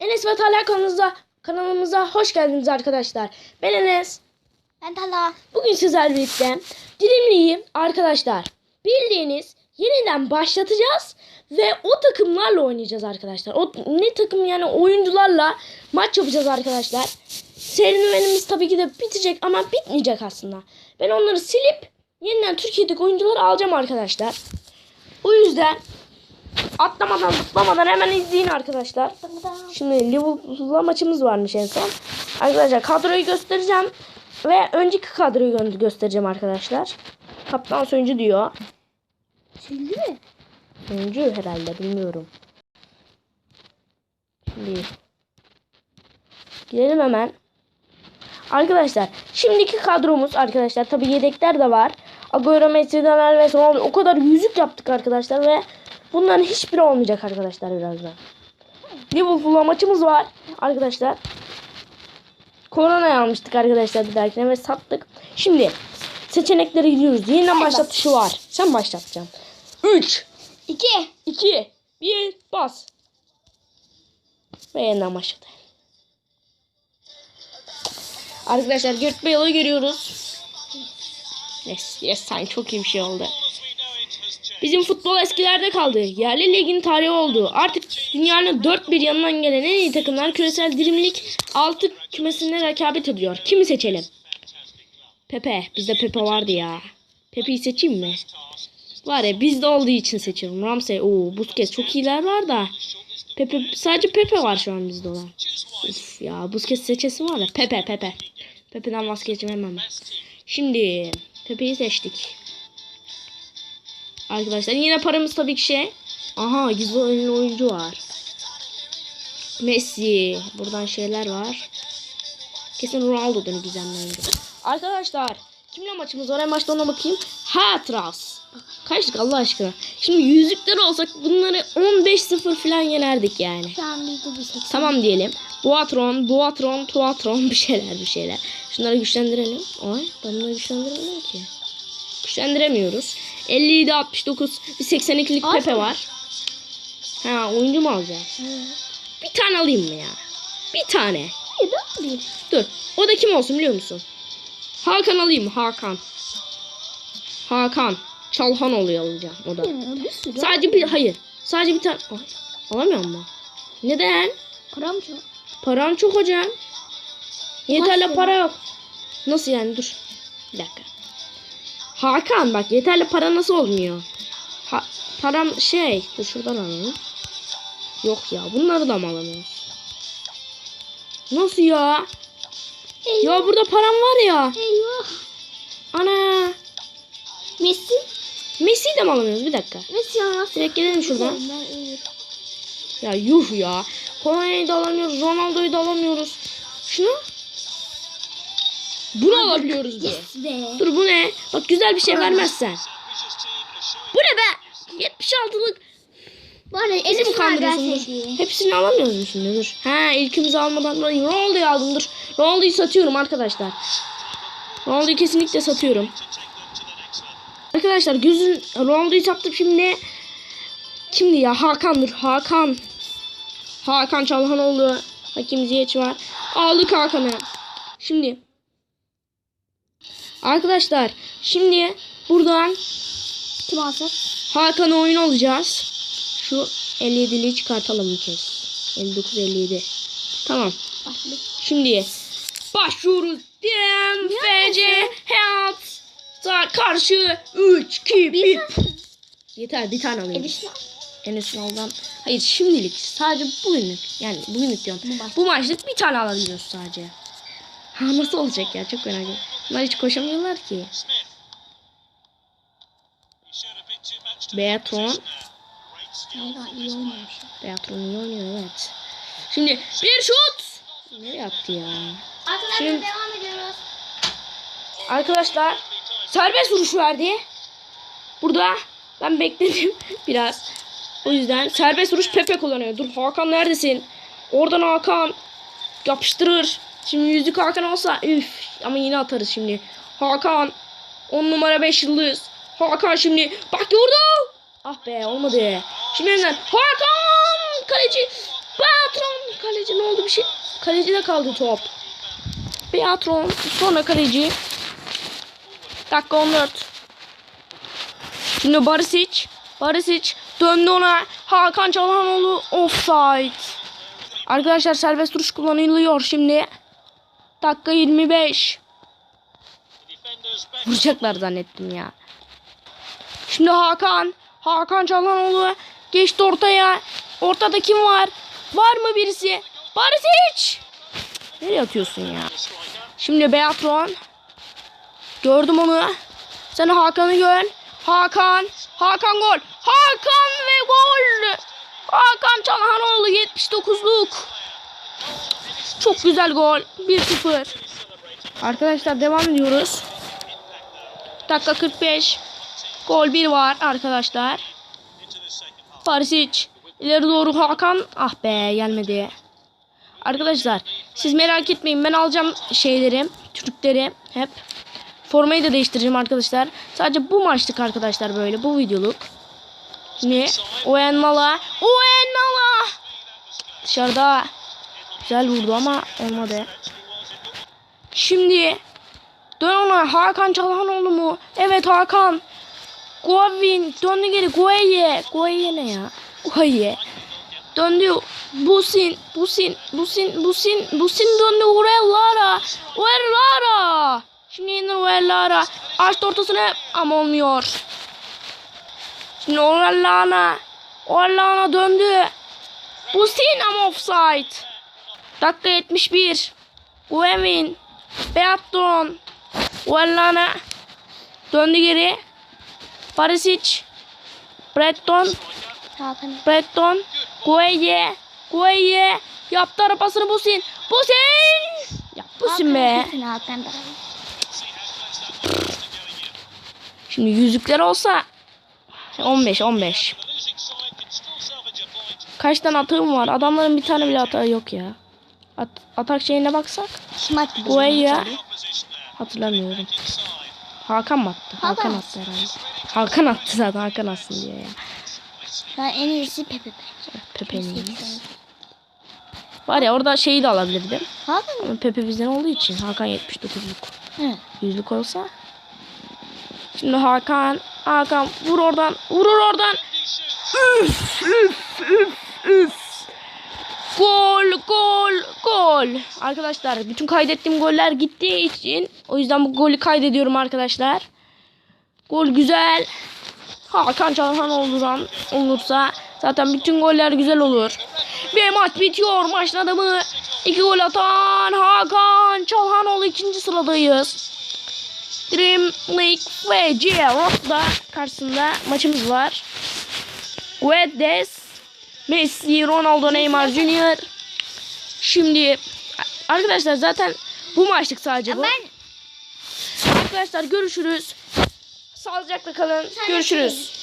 Enes ve Talha kanalımıza, kanalımıza hoş geldiniz arkadaşlar. Ben Enes. Ben Tala. Bugün sizlerle birlikte Dilimli'yi arkadaşlar bildiğiniz yeniden başlatacağız ve o takımlarla oynayacağız arkadaşlar. O ne takım yani oyuncularla maç yapacağız arkadaşlar. Serüvenimiz tabii ki de bitecek ama bitmeyecek aslında. Ben onları silip yeniden Türkiye'deki oyuncuları alacağım arkadaşlar. O yüzden atlamadan zıplamadan hemen izleyin arkadaşlar. Şimdi Liverpool'la maçımız varmış en son. Arkadaşlar kadroyu göstereceğim. Ve önceki kadroyu gö- göstereceğim arkadaşlar. Kaptan Soyuncu diyor. Sildi mi? Soyuncu herhalde bilmiyorum. Şimdi girelim hemen. Arkadaşlar şimdiki kadromuz arkadaşlar tabi yedekler de var. Agüero, Messi, Daniel ve Ronaldo o kadar yüzük yaptık arkadaşlar ve bunların hiçbiri olmayacak arkadaşlar birazdan. Liverpool'la maçımız var arkadaşlar. Korona'yı almıştık arkadaşlar bir dahakine ve sattık. Şimdi seçeneklere gidiyoruz. Yeniden başlat tuşu var. Sen başlatacaksın. 3, İki. 2, 1, bas. Ve yeniden başladı. Arkadaşlar Gareth Bale'ı görüyoruz. Yes, yes sen çok iyi bir şey oldu. Bizim futbol eskilerde kaldı. Yerli ligin tarihi oldu. Artık dünyanın dört bir yanından gelen en iyi takımlar küresel dirimlik 6 kümesinde rekabet ediyor. Kimi seçelim? Pepe. Bizde Pepe vardı ya. Pepe'yi seçeyim mi? Var ya bizde olduğu için seçiyorum. Ramsey, o Busquets çok iyiler var da. Pepe sadece Pepe var şu an bizde olan. Uf ya Busquets seçesi var ya. Pepe Pepe. Pepe'den vazgeçemem ben. Şimdi Pepe'yi seçtik. Arkadaşlar yine paramız tabii ki şey. Aha gizli oyunlu oyuncu var. Messi. Buradan şeyler var. Kesin Ronaldo'dan gizemli oyuncu. Arkadaşlar kimle maçımız var? En başta ona bakayım. Hatras. Kaçtık Allah aşkına. Şimdi yüzükler olsak bunları 15-0 falan yenerdik yani. De bir seksen. Tamam diyelim. Boatron, Boatron, Tuatron bir şeyler bir şeyler. Şunları güçlendirelim. Ay ben bunları güçlendiremiyorum ki. Güçlendiremiyoruz. 57, 69, bir 82'lik Al Pepe var. Ha oyuncu mu alacağız? Bir tane alayım mı ya? Bir tane. Bir. Dur. O da kim olsun biliyor musun? Hakan alayım mı? Hakan. Hakan. Çalhan oluyor alacağım o da. Hı, Bir sürü. Sadece bir hayır. Sadece bir tane. Ay, alamıyor mu? Neden? Param çok. Param çok hocam. Yeterli para yok. Nasıl yani dur. Bir dakika. Hakan bak yeterli para nasıl olmuyor? Ha, param şey. Dur şuradan alalım. Yok ya bunları da mı alamıyoruz? Nasıl ya? Ya burada param var ya. Eyvah. Ana. Messi. Messi'yi de mi alamıyoruz? Bir dakika. Messi almaz. Direkt gidelim şuradan. Ya yuh ya. Konya'yı da alamıyoruz. Ronaldo'yu da alamıyoruz. Şunu. Bunu alabiliyoruz diye. Yes be. Dur bu ne? Bak güzel bir şey vermezsen. Bu ne be? 76'lık. Var ya Bizi mi Enes var ben kandırıyorsun? sevdiğim. Dur. Hepsini alamıyoruz mu şimdi? Dur. Ha ilkimizi almadan ben Ronaldo'yu aldım. Dur. Ronaldo'yu satıyorum arkadaşlar. Ronaldo'yu kesinlikle satıyorum. Arkadaşlar gözün Ronaldo'yu sattım şimdi. Kimdi ya? Hakan dur. Hakan. Hakan Çalhanoğlu. Hakim Ziyech var. Aldık Hakan'ı. Şimdi. Arkadaşlar şimdi buradan Kim alsak? Hakan'a oyun alacağız. Şu 57'liği çıkartalım bir kez. 59 57. Tamam. Başlık. Şimdi başlıyoruz. Diyen FC Hayat karşı 3 2 1. Yeter bir tane alayım. En Sınav'dan. Hayır şimdilik sadece bugünlük. Yani bugünlük diyorum. Bu maç. Bu maçlık bir tane alabiliyoruz sadece. Ha nasıl olacak ya çok merak ediyorum. Bunlar hiç koşamıyorlar ki. Beatron. Hayır iyi oynamış. Beatron iyi oynuyor evet. Şimdi bir şut. Nereye attı ya? Arkadaşlar Şimdi- devam ediyoruz. Arkadaşlar serbest vuruş verdi. Burada ben bekledim biraz. O yüzden serbest vuruş Pepe kullanıyor. Dur Hakan neredesin? Oradan Hakan yapıştırır. Şimdi yüzük Hakan olsa üf ama yine atarız şimdi. Hakan 10 numara 5 yıldız. Hakan şimdi bak vurdu. Ah be olmadı. Şimdi yeniden Hakan kaleci patron kaleci ne oldu bir şey? Kalecide kaldı top. Beatron sonra kaleci. Dakika 14. Şimdi Barisic. Barisic döndü ona. Hakan Çalhanoğlu offside. Arkadaşlar serbest duruş kullanılıyor şimdi. Dakika 25. Vuracaklar zannettim ya. Şimdi Hakan. Hakan Çalhanoğlu geçti ortaya. Ortada kim var? Var mı birisi? Barisic! Nereye atıyorsun ya? Şimdi Beatron. Gördüm onu. Sen Hakan'ı gör. Hakan. Hakan gol. Hakan ve gol. Hakan Çalhanoğlu 79'luk. Çok güzel gol. 1-0. Arkadaşlar devam ediyoruz. Dakika 45. Gol 1 var arkadaşlar. Barisic. İleri doğru Hakan. Ah be gelmedi. Arkadaşlar siz merak etmeyin ben alacağım şeyleri, Türkleri hep. Formayı da değiştireceğim arkadaşlar. Sadece bu maçlık arkadaşlar böyle bu videoluk. Ne? Oenmala. Oenmala. Dışarıda. Güzel vurdu ama olmadı. Şimdi dön ona Hakan Çalhanoğlu mu? Evet Hakan. Govin döndü geri Goye. Goye ne ya? Goye. Döndü. Busin, Busin, Busin, Busin, Busin döndü. Urellara. Urellara. Şimdi yeniden Urellara. Açtı ortasını ama olmuyor. Şimdi Urellara. Urellara döndü. Busin ama offside. Dakika 71. Guevin. Beatron. Urellara. Döndü geri. Barisic. Breton. Hakan. Breton. Gueye. Gueye. Yaptı arabasını Busin. Busin. Ya Busin be. Şimdi yüzükler olsa 15 15. Kaç tane atığım var? Adamların bir tane bile atağı yok ya. At, atak şeyine baksak Kim attı? maçları? hatırlamıyorum. Hakan mı attı? Hakan Hakan. attı herhalde. Hakan attı zaten Hakan atsın diye ya. An en iyisi Pepe. Pepe'nin. Var ya orada şeyi de alabilirdim. Hakan mı? Ama Pepe bizden olduğu için Hakan 79'luk. Hı. Yüzlük olsa. Şimdi Hakan. Hakan vur oradan. Vurur oradan. Üf, üf, üf, üf. Gol, gol, gol. Arkadaşlar bütün kaydettiğim goller gittiği için o yüzden bu golü kaydediyorum arkadaşlar. Gol güzel. Hakan Çalhan oluran olursa zaten bütün goller güzel olur. Ve maç bitiyor. Maçın adamı iki gol atan Hakan Çalhanoğlu ikinci sıradayız. Dream League ve Ciro'da karşısında maçımız var. Guedes, Messi, Ronaldo, Neymar Junior. Şimdi arkadaşlar zaten bu maçlık sadece bu. Ben Arkadaşlar görüşürüz. Sağlıcakla kalın. Görüşürüz.